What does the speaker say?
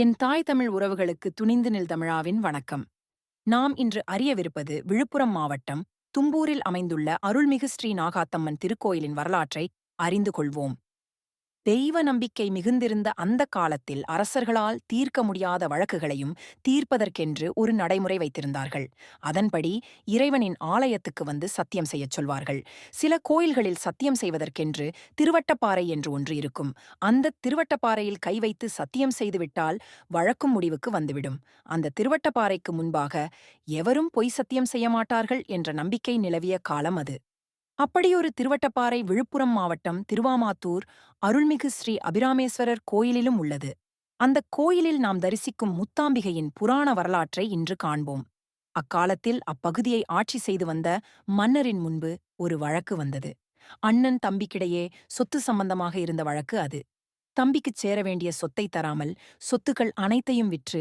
என் தாய் தமிழ் உறவுகளுக்கு துணிந்து நில் தமிழாவின் வணக்கம். நாம் இன்று அறியவிருப்பது விழுப்புரம் மாவட்டம் தும்பூரில் அமைந்துள்ள அருள்மிகு ஸ்ரீ நாகாத்தம்மன் திருக்கோயிலின் வரலாற்றை அறிந்து கொள்வோம். தெய்வ நம்பிக்கை மிகுந்திருந்த அந்த காலத்தில் அரசர்களால் தீர்க்க முடியாத வழக்குகளையும் தீர்ப்பதற்கென்று ஒரு நடைமுறை வைத்திருந்தார்கள். அதன்படி இறைவனின் ஆலயத்துக்கு வந்து சத்தியம் செய்யச் சொல்வார்கள். சில கோயில்களில் சத்தியம் செய்வதற்கென்று திருவட்டப்பாறை என்று ஒன்று இருக்கும். அந்த திருவட்டப்பாறையில் கை வைத்து சத்தியம் செய்துவிட்டால் வழக்கும் முடிவுக்கு வந்துவிடும். அந்த திருவட்டப்பாறைக்கு முன்பாக எவரும் பொய் சத்தியம் செய்ய மாட்டார்கள் என்ற நம்பிக்கை நிலவிய காலம் அது. அப்படியொரு திருவட்டப்பாறை விழுப்புரம் மாவட்டம் திருவாமாத்தூர் அருள்மிகு ஸ்ரீ அபிராமேஸ்வரர் கோயிலிலும் உள்ளது. அந்த கோயிலில் நாம் தரிசிக்கும் முத்தாம்பிகையின் புராண வரலாற்றை இன்று காண்போம். அக்காலத்தில் அப்பகுதியை ஆட்சி செய்து வந்த மன்னரின் முன்பு ஒரு வழக்கு வந்தது. அண்ணன் தம்பிக்கிடையே சொத்து சம்பந்தமாக இருந்த வழக்கு அது. தம்பிக்குச் சேர வேண்டிய சொத்தை தராமல் சொத்துக்கள் அனைத்தையும் விற்று